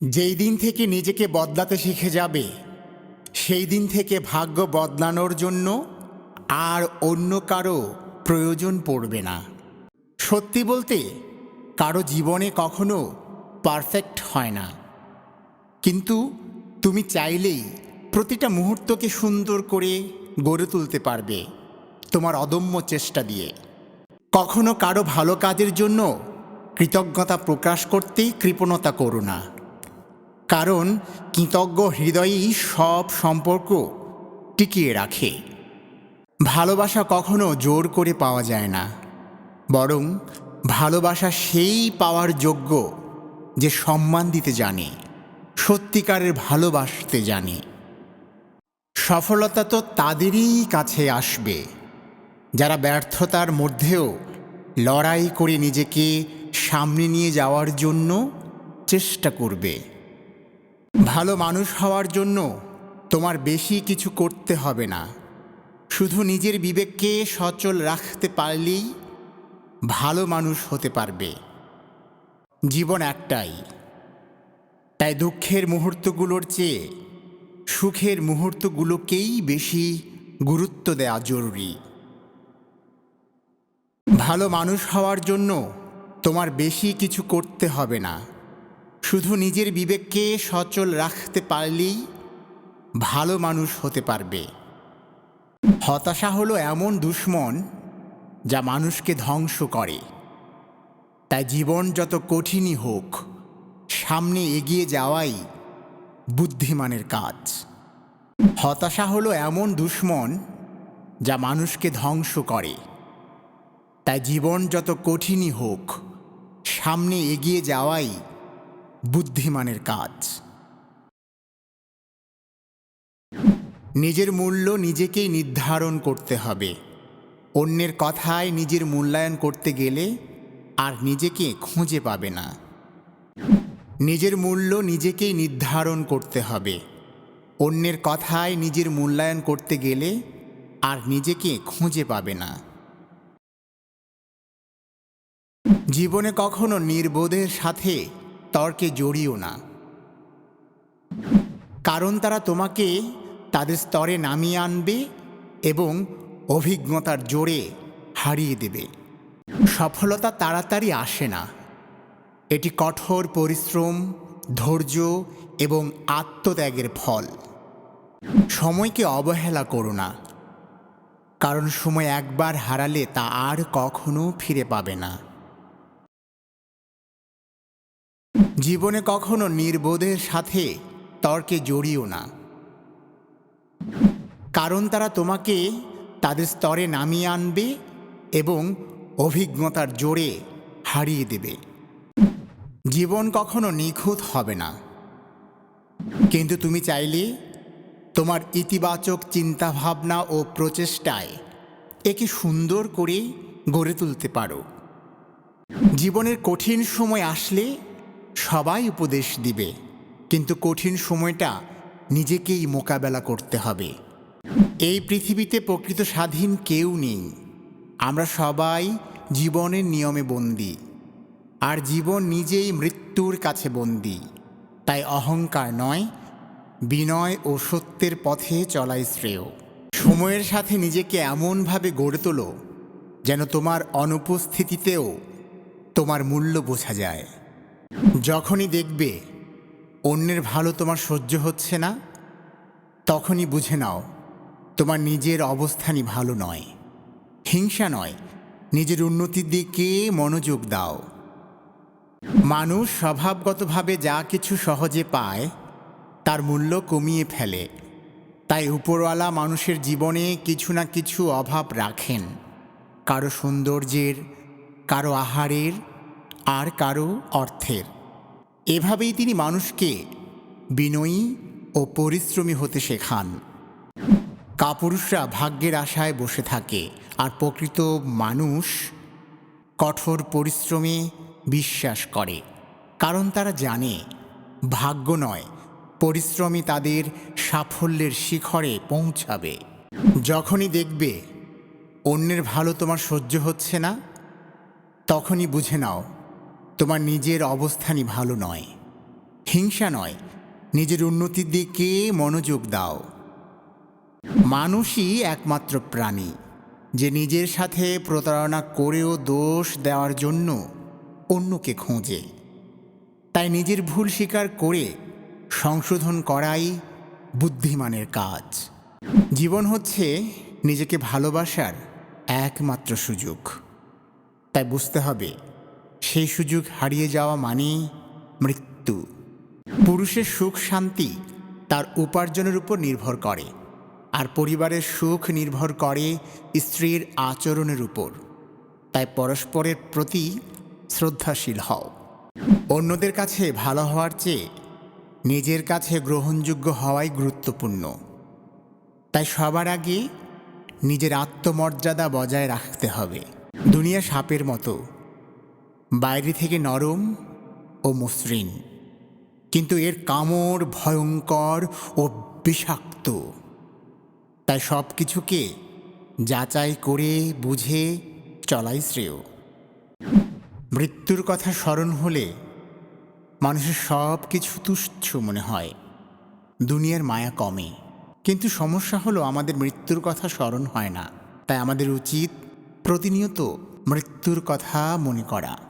যেই দিন থেকে নিজেকে বদলাতে শিখে যাবে, সেই দিন থেকে ভাগ্য বদলানোর জন্য আর অন্য কারও প্রয়োজন পড়বে না। সত্যি বলতে, কারও জীবনে কখনো পারফেক্ট হয় না। কিন্তু তুমি চাইলেই প্রতিটা মুহূর্তকে সুন্দর করে গড়ে তুলতে পারবে তোমার অদম্য চেষ্টা দিয়ে। কখনো কারও ভালো কাজের জন্য কৃতজ্ঞতা প্রকাশ করতেই কৃপণতা করো না। কারণ কৃতজ্ঞ হৃদয়ই সব সম্পর্ক টিকিয়ে রাখে। ভালোবাসা কখনো জোর করে পাওয়া যায় না, বরং ভালোবাসা সেই পাওয়ার যোগ্য যে সম্মান দিতে জানে, সত্যিকারের ভালোবাসতে জানে। সফলতা তো তাদেরই কাছে আসবে, যারা ব্যর্থতার মধ্যেও লড়াই করে নিজেকে সামনে নিয়ে যাওয়ার জন্য চেষ্টা করবে। ভালো মানুষ হওয়ার জন্য তোমার বেশি কিছু করতে হবে না। শুধু নিজের বিবেককে সচল রাখতে পারলেই ভালো মানুষ হতে পারবে। জীবন একটাই। তাই দুঃখের মুহূর্তগুলোর চেয়ে সুখের মুহূর্তগুলোকেই বেশি গুরুত্ব দেওয়া জরুরি। ভালো মানুষ হওয়ার জন্য তোমার বেশি কিছু করতে হবে না। শুধু নিজের বিবেককে সচল রাখতে পারলেই ভালো মানুষ হতে পারবে। হতাশা হলো এমন দুশ্মন যা মানুষকে ধ্বংস করে। তাই জীবন যত কঠিনই হোক, সামনে এগিয়ে যাওয়াই বুদ্ধিমানের কাজ। হতাশা হলো এমন দুশ্মন যা মানুষকে ধ্বংস করে। তাই জীবন যত কঠিনই হোক, সামনে এগিয়ে যাওয়াই বুদ্ধিমানের কাজ। নিজের মূল্য নিজেকেই নির্ধারণ করতে হবে। অন্যের কথায় নিজের মূল্যায়ন করতে গেলে আর নিজেকে খুঁজে পাবে না। নিজের মূল্য নিজেকেই নির্ধারণ করতে হবে। অন্যের কথায় নিজের মূল্যায়ন করতে গেলে আর নিজেকে খুঁজে পাবে না। জীবনে কখনো নির্বোধের সাথে তর্কে জড়িও না। কারণ তারা তোমাকে তাদের স্তরে নামিয়ে আনবে এবং অভিজ্ঞতার জোরে হারিয়ে দেবে। সফলতা তাড়াতাড়ি আসে না। এটি কঠোর পরিশ্রম, ধৈর্য এবং আত্মত্যাগের ফল। সময়কে অবহেলা করো না। কারণ সময় একবার হারালে তা আর কখনো ফিরে পাবে না। জীবনে কখনো নির্বোধের সাথে তর্কে জড়িও না। কারণ তারা তোমাকে তাদের স্তরে নামিয়ে আনবে এবং অভিজ্ঞতার জোরে হারিয়ে দেবে। জীবন কখনো নিখুঁত হবে না। কিন্তু তুমি চাইলে তোমার ইতিবাচক চিন্তাভাবনা ও প্রচেষ্টায় একে সুন্দর করে গড়ে তুলতে পারো। জীবনের কঠিন সময় আসলে সবাই উপদেশ দিবে। কিন্তু কঠিন সময়টা নিজেকেই মোকাবেলা করতে হবে। এই পৃথিবীতে প্রকৃত স্বাধীন কেউ নেই। আমরা সবাই জীবনের নিয়মে বন্দী। আর জীবন নিজেই মৃত্যুর কাছে বন্দী। তাই অহংকার নয়, বিনয় ও সত্যের পথে চলাই শ্রেয়। সময়ের সাথে নিজেকে এমনভাবে গড়ে তোলো, যেন তোমার অনুপস্থিতিতেও তোমার মূল্য বোঝা যায়। যখনই দেখবে অন্যের ভালো তোমার সহ্য হচ্ছে না, তখনই বুঝে নাও তোমার নিজের অবস্থানই ভালো নয়। হিংসা নয়, নিজের উন্নতির দিকে মনোযোগ দাও। মানুষ স্বভাবগতভাবে যা কিছু সহজে পায়, তার মূল্য কমিয়ে ফেলে। তাই উপরওয়ালা মানুষের জীবনে কিছু না কিছু অভাব রাখেন। কারও সৌন্দর্যের, কারও আহারের, আর কারও অর্থের। এভাবেই তিনি মানুষকে বিনয়ী ও পরিশ্রমী হতে শেখান। কাপুরুষরা ভাগ্যের আশায় বসে থাকে আর প্রকৃত মানুষ কঠোর পরিশ্রমে বিশ্বাস করে, কারণ তারা জানে ভাগ্য নয় পরিশ্রমী তাদের সাফল্যের শিখরে পৌঁছাবে। যখনই দেখবে অন্যের ভালো তোমার সহ্য হচ্ছে না, তখনই বুঝে নাও তোমার নিজের অবস্থানই ভালো নয়। হিংসা নয়। নিজের উন্নতির দিকে মনোযোগ দাও। মানুষই একমাত্র প্রাণী। যে নিজের সাথে প্রতারণা করেও দোষ দেওয়ার জন্য অন্যকে খোঁজে। তাই নিজের ভুল স্বীকার করে সংশোধন করাই বুদ্ধিমানের কাজ। জীবন হচ্ছে নিজেকে ভালোবাসার একমাত্র সুযোগ। তাই বুঝতে হবে সেই সুযোগ হারিয়ে যাওয়া মানে মৃত্যু। পুরুষের সুখ শান্তি তার উপার্জনের উপর নির্ভর করে, আর পরিবারের সুখ নির্ভর করে স্ত্রীর আচরণের উপর। তাই পরস্পরের প্রতি শ্রদ্ধাশীল হও। অন্যদের কাছে ভালো হওয়ার চেয়ে নিজের কাছে গ্রহণযোগ্য হওয়াই গুরুত্বপূর্ণ। তাই সবার আগে নিজের আত্মমর্যাদা বজায় রাখতে হবে। দুনিয়া সাপের মতো। বাইরে থেকে নরম ও মসৃণ। কিন্তু এর কামড় ভয়ঙ্কর ও বিষাক্ত। তাই সব কিছুকে যাচাই করে বুঝে চলাই শ্রেয়। মৃত্যুর কথা স্মরণ হলে মানুষের সব কিছু তুচ্ছ মনে হয়। দুনিয়ার মায়া কমে। কিন্তু সমস্যা হলো আমাদের মৃত্যুর কথা স্মরণ হয় না। তাই আমাদের উচিত প্রতিনিয়ত মৃত্যুর কথা মনে করা।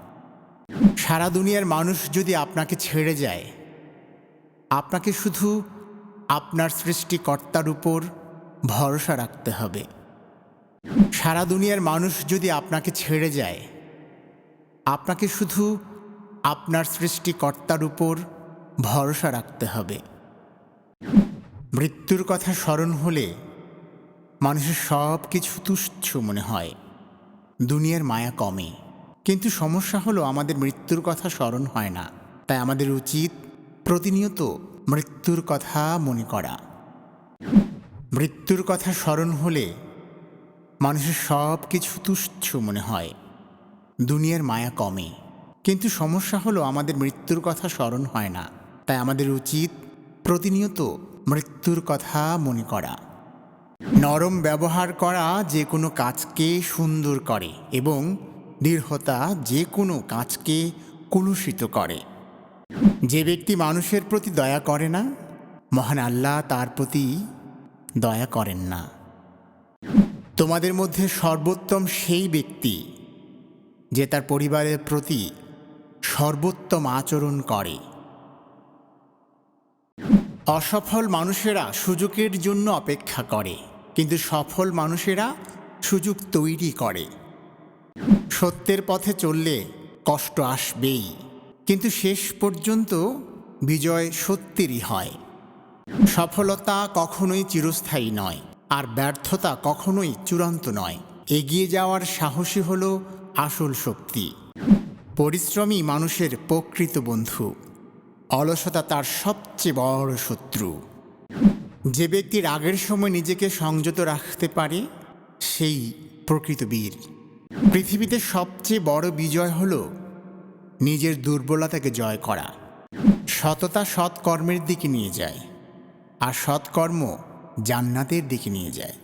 সারা দুনিয়ার মানুষ যদি আপনাকে ছেড়ে যায়, আপনাকে শুধু আপনার সৃষ্টিকর্তার উপর ভরসা রাখতে হবে। সারা দুনিয়ার মানুষ যদি আপনাকে ছেড়ে যায়, আপনাকে শুধু আপনার সৃষ্টিকর্তার উপর ভরসা রাখতে হবে। মৃত্যুর কথা স্মরণ হলে মানুষের সব কিছু তুচ্ছ মনে হয়। দুনিয়ার মায়া কমে। কিন্তু সমস্যা হলো আমাদের মৃত্যুর কথা স্মরণ হয় না। তাই আমাদের উচিত প্রতিনিয়ত মৃত্যুর কথা মনে করা। মৃত্যুর কথা স্মরণ হলে মানুষের সব কিছু তুচ্ছ মনে হয়। দুনিয়ার মায়া কমে। কিন্তু সমস্যা হলো আমাদের মৃত্যুর কথা স্মরণ হয় না। তাই আমাদের উচিত প্রতিনিয়ত মৃত্যুর কথা মনে করা। নরম ব্যবহার করা যে কোনো কাজকে সুন্দর করে এবং দৃঢ়তা যে কোনো কাজকে কুলুষিত করে। যে ব্যক্তি মানুষের প্রতি দয়া করে না, মহান আল্লাহ তার প্রতি দয়া করেন না। তোমাদের মধ্যে সর্বোত্তম সেই ব্যক্তি যে তার পরিবারের প্রতি সর্বোত্তম আচরণ করে। অসফল মানুষেরা সুযোগের জন্য অপেক্ষা করে, কিন্তু সফল মানুষেরা সুযোগ তৈরি করে। সত্যের পথে চললে কষ্ট আসবেই। কিন্তু শেষ পর্যন্ত বিজয় সত্যেরই হয়। সফলতা কখনোই চিরস্থায়ী নয়, আর ব্যর্থতা কখনোই চূড়ান্ত নয়। এগিয়ে যাওয়ার সাহসী হল আসল শক্তি। পরিশ্রমী মানুষের প্রকৃত বন্ধু। অলসতা তার সবচেয়ে বড় শত্রু। যে ব্যক্তি রাগের সময় নিজেকে সংযত রাখতে পারে, সেই প্রকৃত বীর। পৃথিবীতে সবচেয়ে বড় বিজয় হল নিজের দুর্বলতাকে জয় করা। সততা সৎকর্মের দিকে নিয়ে যায় আর সৎকর্ম জান্নাতের দিকে নিয়ে যায়।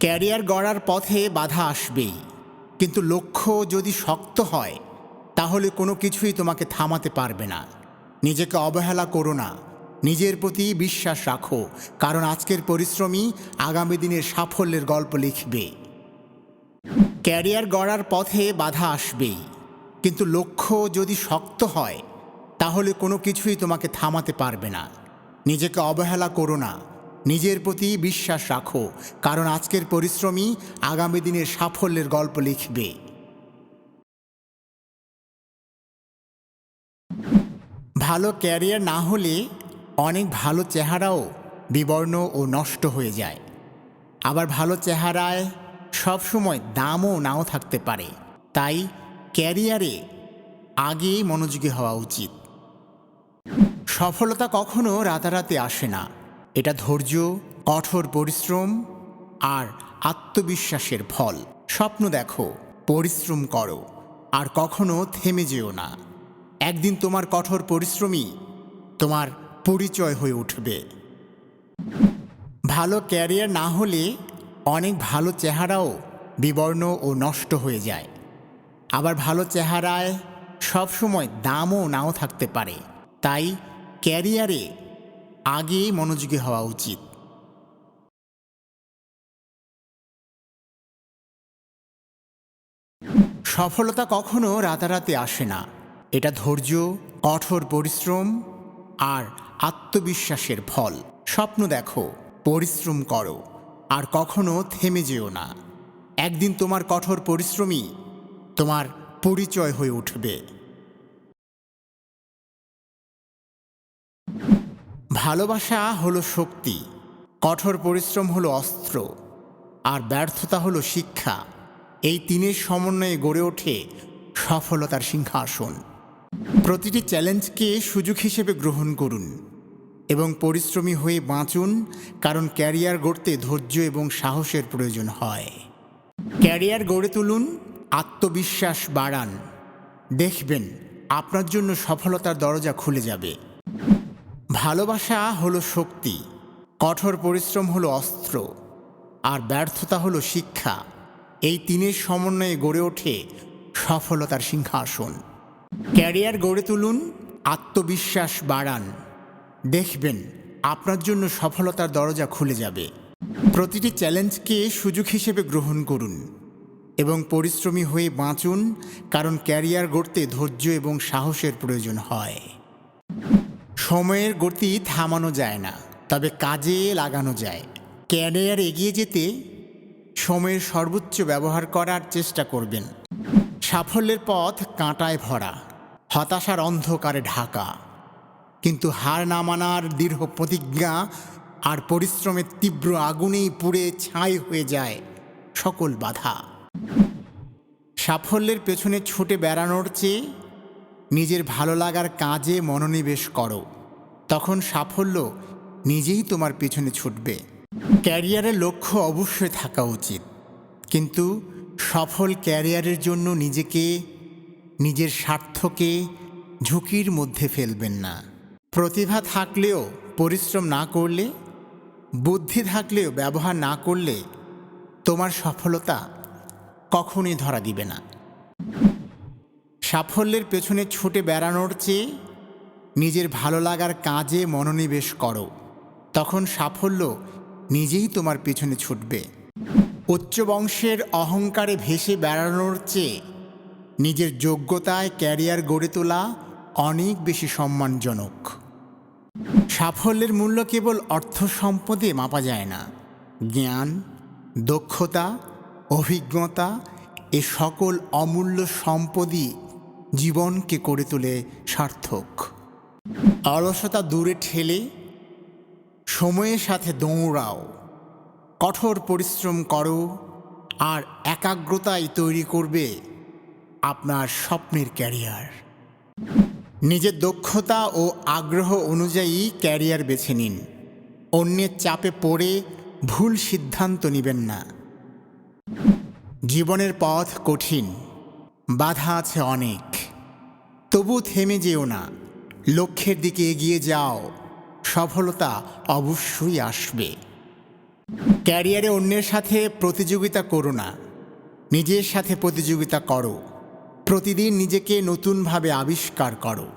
ক্যারিয়ার গড়ার পথে বাধা আসবেই, কিন্তু লক্ষ্য যদি শক্ত হয়, তাহলে কোনো কিছুই তোমাকে থামাতে পারবে না। নিজেকে অবহেলা করো না, নিজের প্রতি বিশ্বাস রাখো, কারণ আজকের পরিশ্রমী আগামী দিনের সাফল্যের গল্প লিখবে। ক্যারিয়ার গড়ার পথে বাধা আসবেই। কিন্তু লক্ষ্য যদি শক্ত হয়, তাহলে কোনো কিছুই তোমাকে থামাতে পারবে না। নিজেকে অবহেলা করো না। নিজের প্রতি বিশ্বাস রাখো, কারণ আজকের পরিশ্রমী আগামী দিনের সাফল্যের গল্প লিখবে। ভালো ক্যারিয়ার না হলে অনেক ভালো চেহারাও বিবর্ণ ও নষ্ট হয়ে যায়। আবার ভালো চেহারায় সবসময় দামও নাও থাকতে পারে। তাই ক্যারিয়ারে আগে মনোযোগী হওয়া উচিত। সফলতা কখনো রাতারাতি আসে না। এটা ধৈর্য, কঠোর পরিশ্রম আর আত্মবিশ্বাসের ফল। স্বপ্ন দেখো, পরিশ্রম করো, আর কখনো থেমে যেও না। একদিন তোমার কঠোর পরিশ্রমই তোমার পরিচয় হয়ে উঠবে। ভালো ক্যারিয়ার না হলে অনেক ভালো চেহারাও বিবর্ণ ও নষ্ট হয়ে যায়। আবার ভালো চেহারায় সবসময় দামও নাও থাকতে পারে। তাই ক্যারিয়ারে আগে মনোযোগী হওয়া উচিত। সফলতা কখনো রাতারাতি আসে না। এটা ধৈর্য, কঠোর পরিশ্রম আর আত্মবিশ্বাসের ফল। স্বপ্ন দেখো, পরিশ্রম করো। আর কখনো থেমে যেও না। একদিন তোমার কঠোর পরিশ্রমই তোমার পরিচয় হয়ে উঠবে। ভালোবাসা হলো শক্তি, কঠোর পরিশ্রম হলো অস্ত্র, আর ব্যর্থতা হলো শিক্ষা। এই তিনের সমন্বয়ে গড়ে ওঠে সফলতার সিংহাসন। প্রতিটি চ্যালেঞ্জকে সুযোগ হিসেবে গ্রহণ করুন। এবং পরিশ্রমী হয়ে বাঁচুন, কারণ ক্যারিয়ার গড়তে ধৈর্য এবং সাহসের প্রয়োজন হয়। ক্যারিয়ার গড়ে তুলুন, আত্মবিশ্বাস বাড়ান। দেখবেন, আপনার জন্য সফলতার দরজা খুলে যাবে। ভালোবাসা হলো শক্তি, কঠোর পরিশ্রম হলো অস্ত্র, আর ব্যর্থতা হলো শিক্ষা। এই তিনের সমন্বয়ে গড়ে ওঠে সফলতার সিংহাসন। ক্যারিয়ার গড়ে তুলুন, আত্মবিশ্বাস বাড়ান। দেখবেন, আপনার জন্য সফলতার দরজা খুলে যাবে। প্রতিটি চ্যালেঞ্জকে সুযোগ হিসেবে গ্রহণ করুন এবং পরিশ্রমী হয়ে বাঁচুন, কারণ ক্যারিয়ার গড়তে ধৈর্য এবং সাহসের প্রয়োজন হয়। সময়ের গতি থামানো যায় না, তবে কাজে লাগানো যায়। ক্যারিয়ার এগিয়ে যেতে সময়ের সর্বোচ্চ ব্যবহার করার চেষ্টা করবেন। সাফল্যের পথ কাঁটায় ভরা, হতাশার অন্ধকারে ঢাকা। কিন্তু হার না মানার দৃঢ় প্রতিজ্ঞা আর পরিশ্রমের তীব্র আগুনেই পুড়ে ছাই হয়ে যায় সকল বাধা। সাফল্যের পেছনে ছুটে বেড়ানোর চেয়ে নিজের ভালো লাগার কাজে মনোনিবেশ করো। তখন সাফল্য নিজেই তোমার পেছনে ছুটবে। ক্যারিয়ারের লক্ষ্য অবশ্যই থাকা উচিত। কিন্তু সফল ক্যারিয়ারের জন্য নিজেকে, নিজের স্বার্থকে ঝুঁকির মধ্যে ফেলবেন না। প্রতিভা থাকলেও পরিশ্রম না করলে, বুদ্ধি থাকলেও ব্যবহার না করলে তোমার সফলতা কখনই ধরা দিবে না। সাফল্যের পেছনে ছুটে বেড়ানোর চেয়ে নিজের ভালো লাগার কাজে মনোনিবেশ করো। তখন সাফল্য নিজেই তোমার পেছনে ছুটবে। উচ্চ বংশের অহংকারে ভেসে বেড়ানোর চেয়ে নিজের যোগ্যতায় ক্যারিয়ার গড়ে তোলা অনেক বেশি সম্মানজনক। সাফল্যের মূল্য কেবল অর্থ সম্পদে মাপা যায় না। জ্ঞান, দক্ষতা, অভিজ্ঞতা এ সকল অমূল্য সম্পদই জীবনকে করে তোলে সার্থক। অলসতা দূরে ঠেলে, সময়ের সাথে দৌড়াও। কঠোর পরিশ্রম করো আর একাগ্রতাই তৈরি করবে আপনার স্বপ্নের ক্যারিয়ার। নিজের দক্ষতা ও আগ্রহ অনুযায়ী ক্যারিয়ার বেছে নিন। অন্যের চাপে পড়ে ভুল সিদ্ধান্ত নেবেন না। জীবনের পথ কঠিন, বাধা আছে অনেক। তবু থেমে যেও না, লক্ষ্যের দিকে এগিয়ে যাও, সফলতা অবশ্যই আসবে। ক্যারিয়ারে অন্যের সাথে প্রতিযোগিতা করো না, নিজের সাথে প্রতিযোগিতা করো। প্রতিদিন নিজেকে নতুনভাবে আবিষ্কার করো।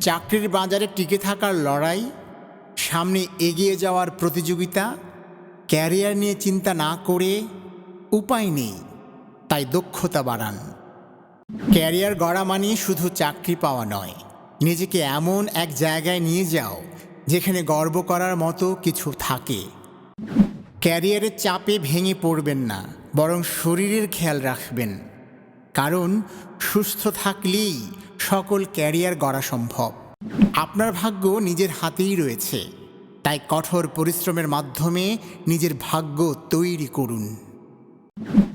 চাকরির বাজারে টিকে থাকার লড়াই, সামনে এগিয়ে যাওয়ার প্রতিযোগিতা, ক্যারিয়ার নিয়ে চিন্তা না করে উপায় নেই, তাই দক্ষতা বাড়ান। ক্যারিয়ার গড়া মানে শুধু চাকরি পাওয়া নয়, নিজেকে এমন এক জায়গায় নিয়ে যাও, যেখানে গর্ব করার মতো কিছু থাকে। ক্যারিয়ারের চাপে ভেঙে পড়বেন না, বরং শরীরের খেয়াল রাখবেন। কারণ সুস্থ থাকলেই সকল ক্যারিয়ার গড়া সম্ভব। আপনার ভাগ্য নিজের হাতেই রয়েছে। তাই কঠোর পরিশ্রমের মাধ্যমে নিজের ভাগ্য তৈরি করুন।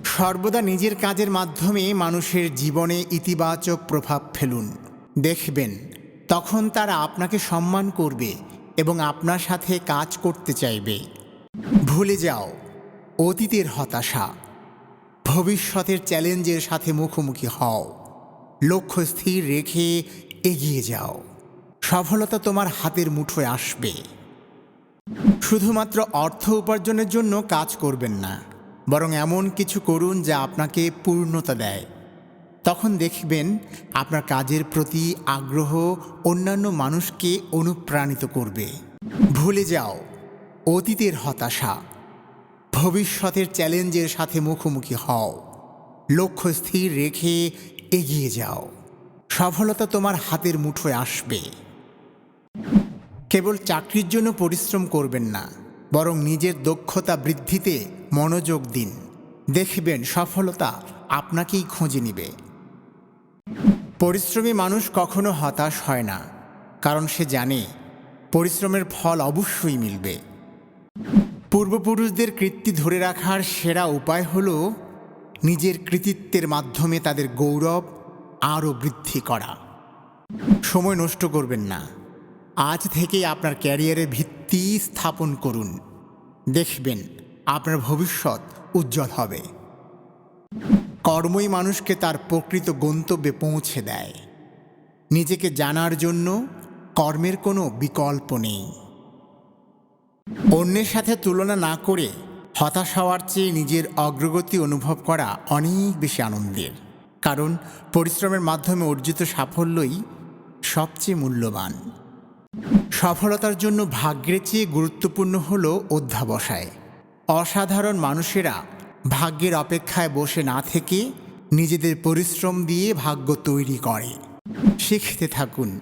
সর্বদা নিজের কাজের মাধ্যমে মানুষের জীবনে ইতিবাচক প্রভাব ফেলুন। দেখবেন, তখন তারা আপনাকে সম্মান করবে এবং আপনার সাথে কাজ করতে চাইবে। ভুলে যাও, অতীতের হতাশা। ভবিষ্যতের চ্যালেঞ্জের সাথে মুখোমুখি হও। লক্ষ্য স্থির রেখে এগিয়ে যাও। সফলতা তোমার হাতের মুঠোয় আসবে। শুধুমাত্র অর্থ উপার্জনের জন্য কাজ করবেন না, বরং এমন কিছু করুন যা আপনাকে পূর্ণতা দেয়। তখন দেখবেন আপনার কাজের প্রতি আগ্রহ অন্যান্য মানুষকে অনুপ্রাণিত করবে। ভুলে যাও, অতীতের হতাশা। ভবিষ্যতের চ্যালেঞ্জের সাথে মুখোমুখি হও। লক্ষ্য স্থির রেখে এগিয়ে যাও। সফলতা তোমার হাতের মুঠোয় আসবে। কেবল চাকরির জন্য পরিশ্রম করবেন না, বরং নিজের দক্ষতা বৃদ্ধিতে মনোযোগ দিন। দেখবেন সফলতা আপনাকেই খুঁজে নিবে। পরিশ্রমী মানুষ কখনো হতাশ হয় না, কারণ সে জানে পরিশ্রমের ফল অবশ্যই মিলবে। পূর্বপুরুষদের কৃত্তি ধরে রাখার সেরা উপায় হল নিজের কৃতিত্বের মাধ্যমে তাদের গৌরব আরও বৃদ্ধি করা। সময় নষ্ট করবেন না। আজ থেকেই আপনার ক্যারিয়ারের ভিত্তি স্থাপন করুন। দেখবেন আপনার ভবিষ্যৎ উজ্জ্বল হবে। কর্মই মানুষকে তার প্রকৃত গন্তব্যে পৌঁছে দেয়। নিজেকে জানার জন্য কর্মের কোনো বিকল্প নেই। অন্যের সাথে তুলনা না করে হতাশ হওয়ার চেয়ে নিজের অগ্রগতি অনুভব করা অনেক বেশি আনন্দের। কারণ পরিশ্রমের মাধ্যমে অর্জিত সাফল্যই সবচেয়ে মূল্যবান। সফলতার জন্য ভাগ্যের চেয়ে গুরুত্বপূর্ণ হল অধ্যাবসায়। অসাধারণ মানুষেরা ভাগ্যের অপেক্ষায় বসে না থেকে নিজেদের পরিশ্রম দিয়ে ভাগ্য তৈরি করে। শিখতে থাকুন,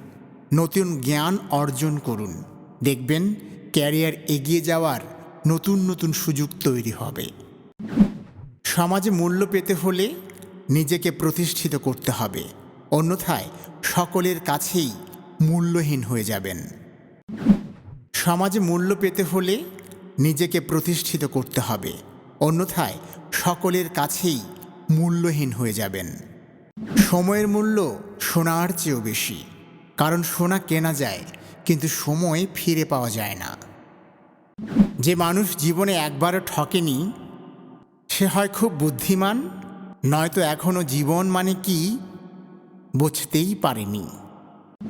নতুন জ্ঞান অর্জন করুন। দেখবেন ক্যারিয়ার এগিয়ে যাওয়ার নতুন নতুন সুযোগ তৈরি হবে। সমাজে মূল্য পেতে হলে নিজেকে প্রতিষ্ঠিত করতে হবে। অন্যথায় সকলের কাছেই মূল্যহীন হয়ে যাবেন। সমাজে মূল্য পেতে হলে নিজেকে প্রতিষ্ঠিত করতে হবে। অন্যথায় সকলের কাছেই মূল্যহীন হয়ে যাবেন। সময়ের মূল্য সোনার চেয়েও বেশি। কারণ সোনা কেনা যায় কিন্তু সময় ফিরে পাওয়া যায় না। যে মানুষ জীবনে একবারও ঠকেনি, সে হয় খুব বুদ্ধিমান, নয়তো এখনও জীবন মানে কি বুঝতেই পারেনি।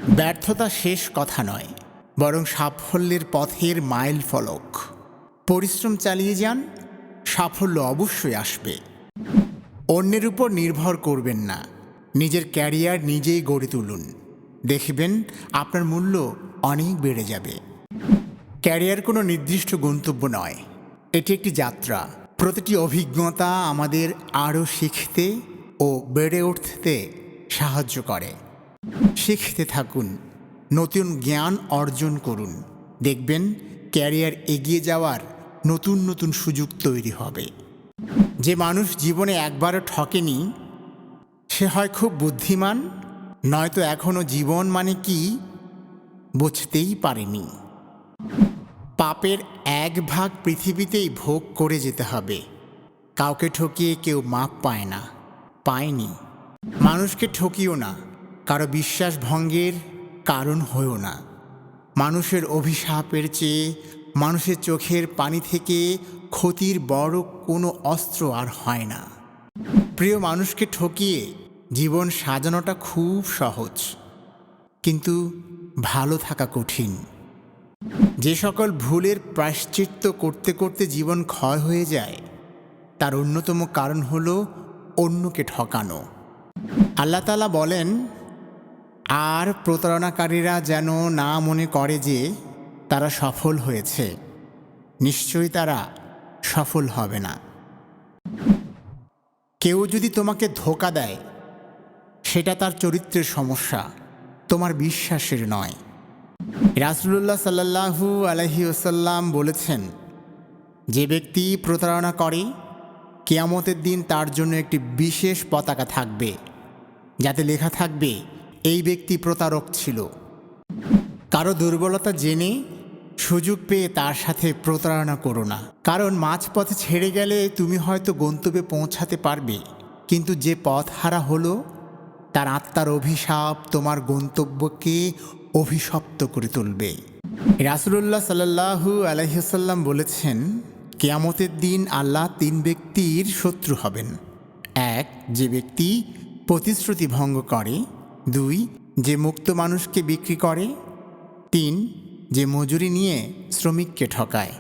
ব্যর্থতা শেষ কথা নয়, বরং সাফল্যের পথের মাইল ফলক। পরিশ্রম চালিয়ে যান, সাফল্য অবশ্যই আসবে। অন্যের উপর নির্ভর করবেন না, নিজের ক্যারিয়ার নিজেই গড়ে তুলুন। দেখবেন আপনার মূল্য অনেক বেড়ে যাবে। ক্যারিয়ার কোনো নির্দিষ্ট গন্তব্য নয়। এটি একটি যাত্রা। প্রতিটি অভিজ্ঞতা আমাদের আরও শিখতে ও বেড়ে উঠতে সাহায্য করে। শিখতে থাকুন। নতুন জ্ঞান অর্জন করুন। দেখবেন ক্যারিয়ার এগিয়ে যাওয়ার নতুন নতুন সুযোগ তৈরি হবে। যে মানুষ জীবনে একবারও ঠকেনি, সে হয় খুব বুদ্ধিমান, নয়তো এখনও জীবন মানে কি বুঝতেই পারেনি। পাপের এক ভাগ পৃথিবীতেই ভোগ করে যেতে হবে। কাউকে ঠকিয়ে কেউ মাপ পায় না, পায়নি। মানুষকে ঠকিও না, কারও বিশ্বাস ভঙ্গের কারণ হয়েও না। মানুষের অভিশাপের চেয়ে মানুষের চোখের পানি থেকে ক্ষতির বড় কোনো অস্ত্র আর হয় না। প্রিয় মানুষকে ঠকিয়ে জীবন সাজানোটা খুব সহজ। কিন্তু ভালো থাকা কঠিন। যে সকল ভুলের প্রায়শ্চিত্ত করতে করতে জীবন ক্ষয় হয়ে যায়, তার অন্যতম কারণ হল অন্যকে ঠকানো। আল্লাহ তালা বলেন, আর প্রতারণাকারীরা যেন না মনে করে যে তারা সফল হয়েছে, নিশ্চয়ই তারা সফল হবে না। কেউ যদি তোমাকে ধোকা দেয়, সেটা তার চরিত্রের সমস্যা। তোমার বিশ্বাসের নয়। রাসুলুল্লাহ সাল্লাহু আলহি ওসাল্লাম বলেছেন, যে ব্যক্তি প্রতারণা করে, কেয়ামতের দিন তার জন্য একটি বিশেষ পতাকা থাকবে, যাতে লেখা থাকবে, এই ব্যক্তি প্রতারক ছিল। কারও দুর্বলতা জেনে সুযোগ পেয়ে তার সাথে প্রতারণা করো না। কারণ মাঝপথে ছেড়ে গেলে তুমি হয়তো গন্তব্যে পৌঁছাতে পারবে, কিন্তু যে পথ হারা হলো তার আত্মার অভিশাপ তোমার গন্তব্যকে অভিশপ্ত করে তুলবে। রাসুলুল্লাহ সাল্লাহু আলহিসাল্লাম বলেছেন, কেয়ামতের দিন আল্লাহ তিন ব্যক্তির শত্রু হবেন। এক, যে ব্যক্তি প্রতিশ্রুতি ভঙ্গ করে। দুই, যে মুক্ত মানুষকে বিক্রি করে। তিন, যে মজুরি নিয়ে শ্রমিককে ঠকায়।